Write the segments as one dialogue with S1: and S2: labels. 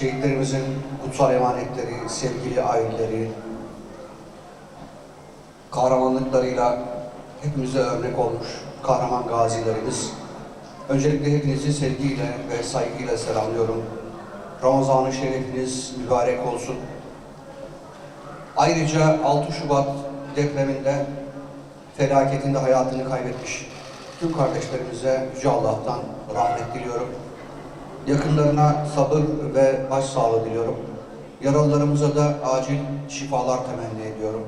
S1: şehitlerimizin kutsal emanetleri, sevgili aileleri, kahramanlıklarıyla hepimize örnek olmuş kahraman gazilerimiz. Öncelikle hepinizi sevgiyle ve saygıyla selamlıyorum. Ramazan-ı Şerifiniz mübarek olsun. Ayrıca 6 Şubat depreminde felaketinde hayatını kaybetmiş tüm kardeşlerimize Yüce Allah'tan rahmet diliyorum. Yakınlarına sabır ve başsağlığı diliyorum. Yaralılarımıza da acil şifalar temenni ediyorum.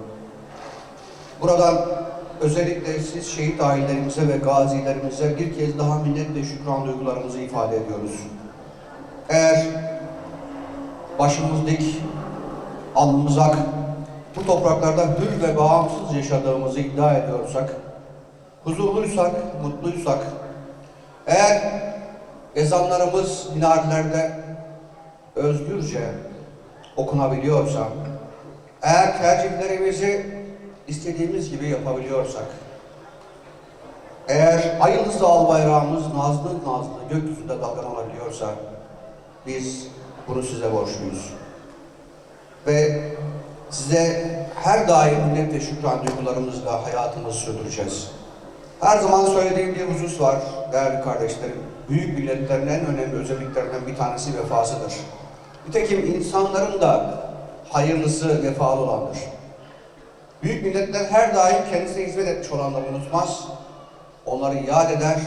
S1: Buradan özellikle siz şehit ailelerimize ve gazilerimize bir kez daha minnet ve şükran duygularımızı ifade ediyoruz. Eğer başımız dik, alnımız ak, bu topraklarda hür ve bağımsız yaşadığımızı iddia ediyorsak, huzurluysak, mutluysak, eğer ezanlarımız minarelerde özgürce okunabiliyorsa, eğer tercihlerimizi istediğimiz gibi yapabiliyorsak, eğer ay yıldızlı al bayrağımız nazlı nazlı gökyüzünde dalgalanabiliyorsa, biz bunu size borçluyuz. Ve size her daim minnet ve şükran duygularımızla hayatımızı sürdüreceğiz. Her zaman söylediğim bir var değerli kardeşlerim. Büyük milletlerin en önemli özelliklerinden bir tanesi vefasıdır. Nitekim insanların da hayırlısı vefalı olandır. Büyük milletler her daim kendisine hizmet etmiş olanları unutmaz. Onları yad eder,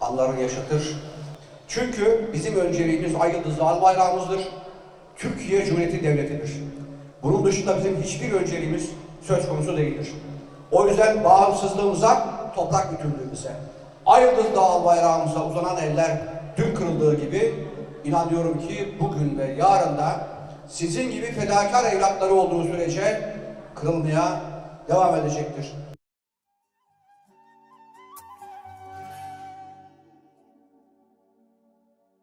S1: anlarını yaşatır. Çünkü bizim önceliğimiz ay yıldızlı al bayrağımızdır. Türkiye Cumhuriyeti Devleti'dir. Bunun dışında bizim hiçbir önceliğimiz söz konusu değildir. O yüzden bağımsızlığımıza, toprak bütünlüğümüze, ay yıldızlı al bayrağımıza uzanan eller dün kırıldığı gibi inanıyorum ki bugün ve yarın da sizin gibi fedakar evlatları olduğu sürece kırılmaya devam edecektir.